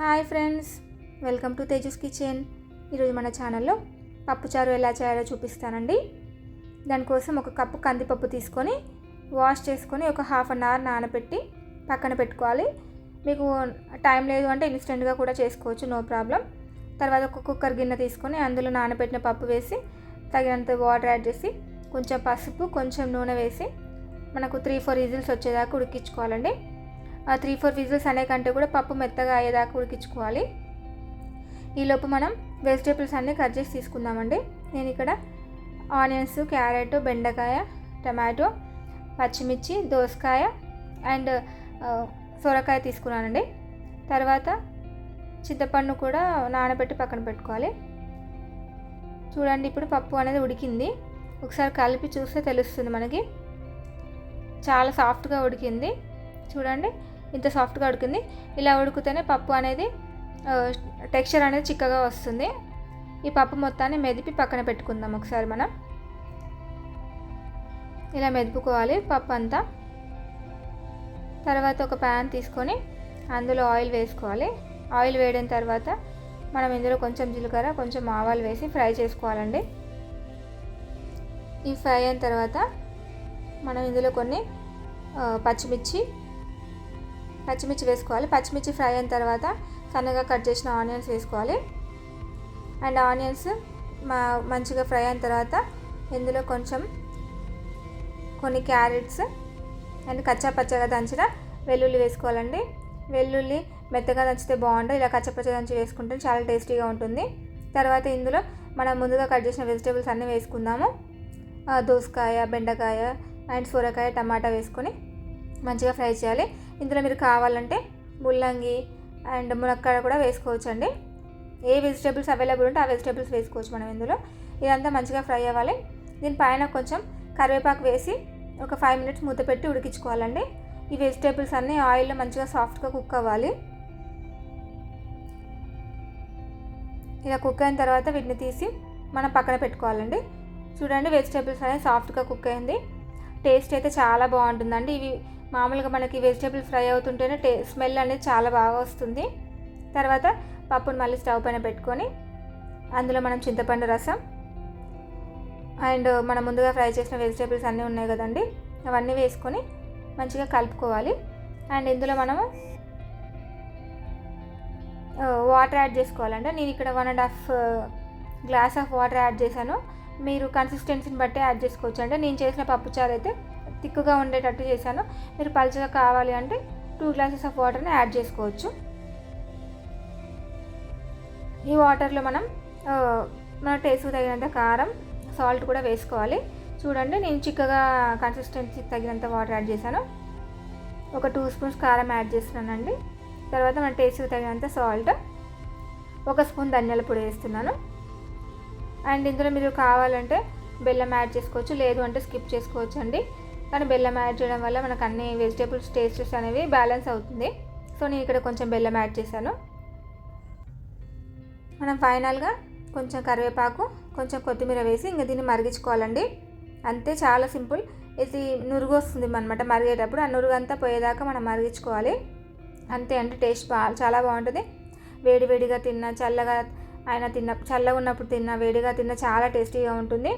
Hi friends welcome to Tejas kitchen. ఈరోజు మన ఛానల్లో పప్పుచారు ఎలా చేయాలో చూపిస్తానండి. దానికోసం ఒక కప్పు కందిపప్పు తీసుకొని వాష్ చేసుకొని ఒక హాఫ్ అన్ అవర్ నానబెట్టి పక్కన పెట్టుకోవాలి. మీకు టైం లేదు అంటే ఇన్స్టెంట్గా కూడా చేసుకోవచ్చు నో ప్రాబ్లం. తర్వాత ఒక కుక్కర్ గిన్నె తీసుకొని అందులో నానబెట్టిన పప్పు వేసి తగినంత వాటర్ యాడ్ చేసి కొంచెం పసుపు కొంచెం నూనె వేసి మనకు త్రీ ఫోర్ ఈజిల్స్ వచ్చేదాకా ఉడికించుకోవాలండి. త్రీ ఫోర్ విజిల్స్ అనే కంటే కూడా పప్పు మెత్తగా అయ్యేదాకా ఉడికించుకోవాలి. ఈలోపు మనం వెజిటేబుల్స్ అన్నీ కట్ చేసి తీసుకుందామండి. నేను ఇక్కడ ఆనియన్స్ క్యారెట్ బెండకాయ టమాటో పచ్చిమిర్చి దోసకాయ అండ్ సొరకాయ తీసుకున్నానండి. తర్వాత చింతపండు కూడా నానబెట్టి పక్కన పెట్టుకోవాలి. చూడండి ఇప్పుడు పప్పు అనేది ఉడికింది. ఒకసారి కలిపి చూస్తే తెలుస్తుంది మనకి. చాలా సాఫ్ట్గా ఉడికింది. చూడండి ఇంత సాఫ్ట్గా ఉడికింది. ఇలా ఉడికితేనే పప్పు అనేది టెక్స్చర్ అనేది చిక్కగా వస్తుంది. ఈ పప్పు మొత్తాన్ని మెదిపి పక్కన పెట్టుకుందాం ఒకసారి మనం. ఇలా మెదుపుకోవాలి పప్పు అంతా. తర్వాత ఒక ప్యాన్ తీసుకొని అందులో ఆయిల్ వేసుకోవాలి. ఆయిల్ వేడిన తర్వాత మనం ఇందులో కొంచెం జీలకర్ర కొంచెం ఆవాలు వేసి ఫ్రై చేసుకోవాలండి. ఈ ఫ్రై అయిన తర్వాత మనం ఇందులో కొన్ని పచ్చిమిర్చి పచ్చిమిర్చి వేసుకోవాలి. పచ్చిమిర్చి ఫ్రై అయిన తర్వాత సన్నగా కట్ చేసిన ఆనియన్స్ వేసుకోవాలి. అండ్ ఆనియన్స్ మా మంచిగా ఫ్రై అయిన తర్వాత ఇందులో కొంచెం కొన్ని క్యారెట్స్ అండ్ కచ్చా పచ్చగా దంచిన వెల్లుల్లి వేసుకోవాలండి. వెల్లుల్లి మెత్తగా దంచితే బాగుంటుంది ఇలా కచ్చపచ్చ దంచి వేసుకుంటే చాలా టేస్టీగా ఉంటుంది. తర్వాత ఇందులో మనం ముందుగా కట్ చేసిన వెజిటేబుల్స్ అన్నీ వేసుకుందాము. దోసకాయ బెండకాయ అండ్ సొరకాయ టమాటా వేసుకొని మంచిగా ఫ్రై చేయాలి. ఇందులో మీరు కావాలంటే ముల్లంగి అండ్ మునక్కాడ కూడా వేసుకోవచ్చు అండి ఏ వెజిటేబుల్స్ అవైలబుల్ ఉంటే ఆ వెజిటేబుల్స్ వేసుకోవచ్చు మనం ఇందులో. ఇదంతా మంచిగా ఫ్రై అవ్వాలి. దీనిపైన కొంచెం కరివేపాకు వేసి ఒక ఫైవ్ మినిట్స్ మూత పెట్టి ఉడికించుకోవాలండి. ఈ వెజిటేబుల్స్ అన్నీ ఆయిల్లో మంచిగా సాఫ్ట్గా కుక్ అవ్వాలి. ఇలా కుక్ అయిన తర్వాత వీటిని తీసి మనం పక్కన పెట్టుకోవాలండి. చూడండి వెజిటేబుల్స్ అనేది సాఫ్ట్గా కుక్ అయింది. టేస్ట్ అయితే చాలా బాగుంటుందండి. ఇవి మామూలుగా మనకి వెజిటేబుల్ ఫ్రై అవుతుంటేనే టే స్మెల్ అనేది చాలా బాగా వస్తుంది. తర్వాత పప్పును మళ్ళీ స్టవ్ పైన పెట్టుకొని అందులో మనం చింతపండు రసం అండ్ మనం ముందుగా ఫ్రై చేసిన వెజిటేబుల్స్ అన్నీ ఉన్నాయి కదండి. అవన్నీ వేసుకొని మంచిగా కలుపుకోవాలి. అండ్ ఇందులో మనము వాటర్ యాడ్ చేసుకోవాలంటే నేను ఇక్కడ one and half glass of water add చేశాను. మీరు కన్సిస్టెన్సీని బట్టి యాడ్ చేసుకోవచ్చు అంటే నేను చేసిన పప్పుచారు అయితే తిక్కుగా ఉండేటట్టు చేశాను. మీరు పలుచగా కావాలి అంటే టూ గ్లాసెస్ ఆఫ్ వాటర్ని యాడ్ చేసుకోవచ్చు. ఈ వాటర్లో మనం మన టేస్ట్కి తగినంత కారం సాల్ట్ కూడా వేసుకోవాలి. చూడండి నేను చిక్కగా కన్సిస్టెన్సీ తగినంత వాటర్ యాడ్ చేశాను. ఒక టూ స్పూన్స్ కారం యాడ్ చేస్తున్నానండి. తర్వాత మన టేస్ట్కి తగినంత సాల్ట్ ఒక స్పూన్ ధనియాల పొడి వేస్తున్నాను. అండ్ ఇందులో మీరు కావాలంటే బెల్లం యాడ్ చేసుకోవచ్చు లేదు అంటే స్కిప్ చేసుకోవచ్చు అండి కానీ బెల్లం యాడ్ చేయడం వల్ల మనకు అన్ని వెజిటేబుల్స్ టేస్టెస్ అనేవి బ్యాలెన్స్ అవుతుంది. సో నేను ఇక్కడ కొంచెం బెల్లం యాడ్ చేశాను. మనం ఫైనల్గా కొంచెం కరివేపాకు కొంచెం కొత్తిమీర వేసి ఇంకా దీన్ని మరిగించుకోవాలండి. అంతే చాలా సింపుల్. ఇది నురుగు వస్తుంది అనమాట మరిగేటప్పుడు. ఆ నురుగు అంతా పోయేదాకా మనం మరిగించుకోవాలి. అంతే అంటే టేస్ట్ బా చాలా బాగుంటుంది. వేడివేడిగా తిన్నా తిన్న చల్లగా ఆయన తిన్న చల్లగా ఉన్నప్పుడు తిన్న వేడిగా తిన్న చాలా టేస్టీగా ఉంటుంది.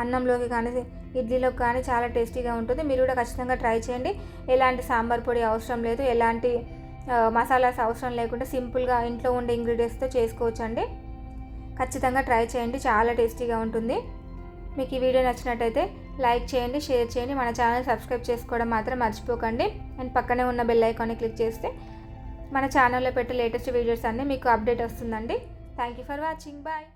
అన్నంలోకి కానీ ఇడ్లీలోకి కానీ చాలా టేస్టీగా ఉంటుంది. మీరు కూడా ఖచ్చితంగా ట్రై చేయండి. ఎలాంటి సాంబార్ పొడి అవసరం లేదు. ఎలాంటి మసాలాస్ అవసరం లేకుండా సింపుల్గా ఇంట్లో ఉండే ఇంగ్రీడియంట్స్తో చేసుకోవచ్చు అండి ఖచ్చితంగా ట్రై చేయండి. చాలా టేస్టీగా ఉంటుంది. మీకు ఈ వీడియో నచ్చినట్టయితే లైక్ చేయండి షేర్ చేయండి. మన ఛానల్ సబ్స్క్రైబ్ చేసుకోవడం మాత్రం మర్చిపోకండి. అండ్ పక్కనే ఉన్న బెల్ ఐకాన్ని క్లిక్ చేస్తే మన ఛానల్లో పెట్టే లేటెస్ట్ వీడియోస్ అన్నీ మీకు అప్డేట్ వస్తుందండి. Thank you for watching. Bye.